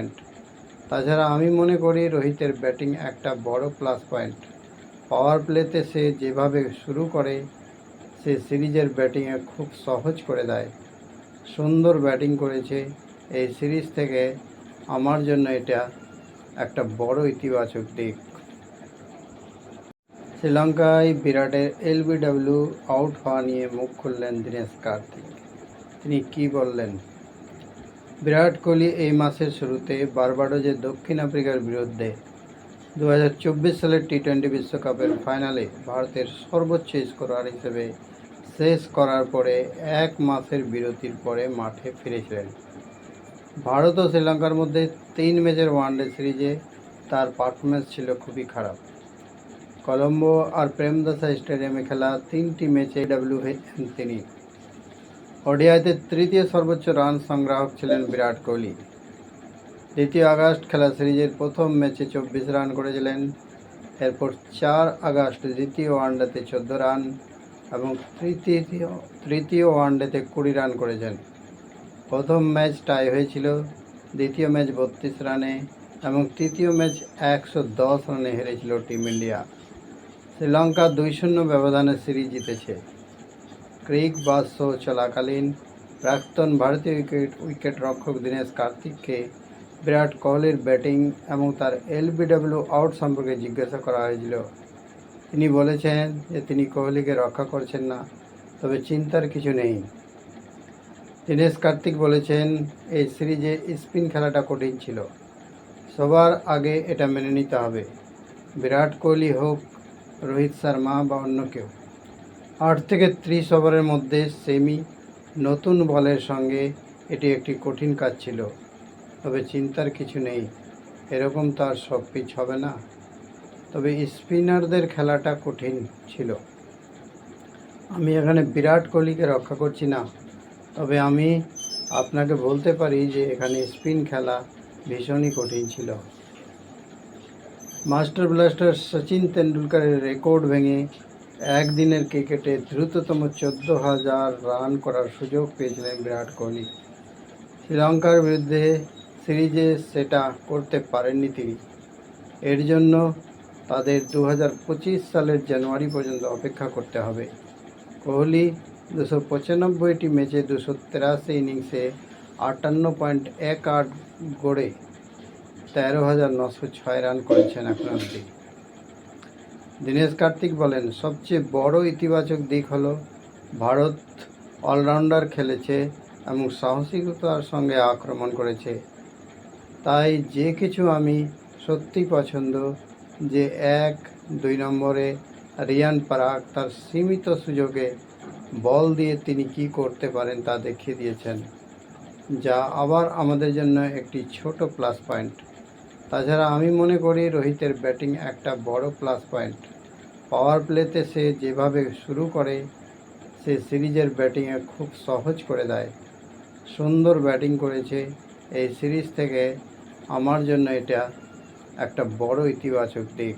Point তাছাড়া আমি মনে করি রোহিতের ব্যাটিং একটা বড় প্লাস পয়েন্ট পাওয়ার প্লেতে সে যেভাবে শুরু করে, সে সিরিজের ব্যাটিংয়ে খুব সহজ করে দেয়। সুন্দর ব্যাটিং করেছে। এই সিরিজ থেকে আমার জন্য এটা একটা বড় ইতিবাচক দিক। শ্রীলঙ্কায় বিরাটের এলবিডব্লিউ আউট হওয়া নিয়ে মুখ খুললেন দীনেশ কার্তিক। তিনি কি বললেন? বিরাট কোহলি এই মাসের শুরুতে বারবাডোজের দক্ষিণ আফ্রিকার বিরুদ্ধে দু হাজার চব্বিশ সালের টি টোয়েন্টি বিশ্বকাপের ফাইনালে ভারতের সর্বোচ্চ স্কোরার হিসেবে শেষ করার পরে এক মাসের বিরতির পরে মাঠে ফিরেছিলেন। ভারত ও শ্রীলঙ্কার মধ্যে তিন ম্যাচের ওয়ানডে সিরিজে তার পারফরমেন্স ছিল খুবই খারাপ। কলম্বো আর প্রেমদাসা স্টেডিয়ামে খেলা তিনটি ম্যাচে ডাব্লিউ হয়েছেন তিনি ওডিআইতে তৃতীয় সর্বোচ্চ রান সংগ্রাহক ছিলেন বিরাট কোহলি। দ্বিতীয় আগস্ট খেলা সিরিজের প্রথম ম্যাচে চব্বিশ রান করেছিলেন। এরপর চার আগস্ট দ্বিতীয় ওয়ানডেতে চোদ্দ রান এবং তৃতীয় তৃতীয় ওয়ানডেতে কুড়ি রান করেছেন। প্রথম ম্যাচ টাই হয়েছিল, দ্বিতীয় ম্যাচ বত্রিশ রানে এবং তৃতীয় ম্যাচ একশো দশ রানে হেরেছিল টিম ইন্ডিয়া। শ্রীলঙ্কা দুই শূন্য ব্যবধানে সিরিজ জিতেছে। ক্রিক বাস শো চলাকালীন প্রাক্তন ভারতীয় উইকেট উইকেট রক্ষক দীনেশ কার্তিককে বিরাট কোহলির ব্যাটিং এবং তার এলবিডব্লিউ আউট সম্পর্কে জিজ্ঞাসা করা হয়েছিল। তিনি বলেছেন যে তিনি কোহলিকে রক্ষা করছেন না, তবে চিন্তার কিছু নেই। দীনেশ কার্তিক বলেছেন, এই সিরিজে স্পিন খেলাটা কঠিন ছিল। সবার আগে এটা মেনে নিতে হবে। বিরাট কোহলি হোক, রোহিত শর্মা বা অন্য কেউ। আট থেকে ত্রিশ ওভারের মধ্যে সেমি, নতুন বলের সঙ্গে এটি একটি কঠিন কাজ ছিল। তবে চিন্তার কিছু নেই, এরকম তো আর সব পিচ হবে না। তবে স্পিনারদের খেলাটা কঠিন ছিল। আমি এখানে বিরাট কোহলিকে রক্ষা করছি না, তবে আমি আপনাকে বলতে পারি যে এখানে স্পিন খেলা ভীষণই কঠিন ছিল। মাস্টার ব্লাস্টার সচিন তেন্ডুলকারের রেকর্ড ভেঙে একদিনের ক্রিকেটে দ্রুততম চোদ্দ হাজার রান করার সুযোগ পেয়েছিলেন বিরাট কোহলি। শ্রীলঙ্কার বিরুদ্ধে সিরিজে সেটা করতে পারেননি তিনি। এর জন্য তাদের দু হাজার পঁচিশ সালের জানুয়ারি পর্যন্ত অপেক্ষা করতে হবে। কোহলি দুশো পঁচানব্বইটি ম্যাচে দুশো তেরাশি ইনিংসে আটান্ন পয়েন্ট এক আট গড়ে তেরো হাজার নশো ছয় রান করেছেন এখন দীনেশ কার্তিক বলেন, সবচেয়ে বড় ইতিবাচক দিক হলো ভারত অলরাউন্ডার খেলেছে এবং সাহসিকতার সঙ্গে আক্রমণ করেছে। তাই যে কিছু আমি সত্যি পছন্দ, যে এক, দুই নম্বরে রিয়ান পারাক তার সীমিত সুযোগে বল দিয়ে তিনি কি করতে পারেন তা দেখিয়ে দিয়েছেন, যা আবার আমাদের জন্য একটি ছোট প্লাস পয়েন্ট। তাছাড়া আমি মনে করি রোহিতের ব্যাটিং একটা বড় প্লাস পয়েন্ট। পাওয়ার প্লেতে সে যেভাবে শুরু করে, সে সিরিজের ব্যাটিংয়ে খুব সহজ করে দেয়। সুন্দর ব্যাটিং করেছে। এই সিরিজ থেকে আমার জন্য এটা একটা বড় ইতিবাচক দিক।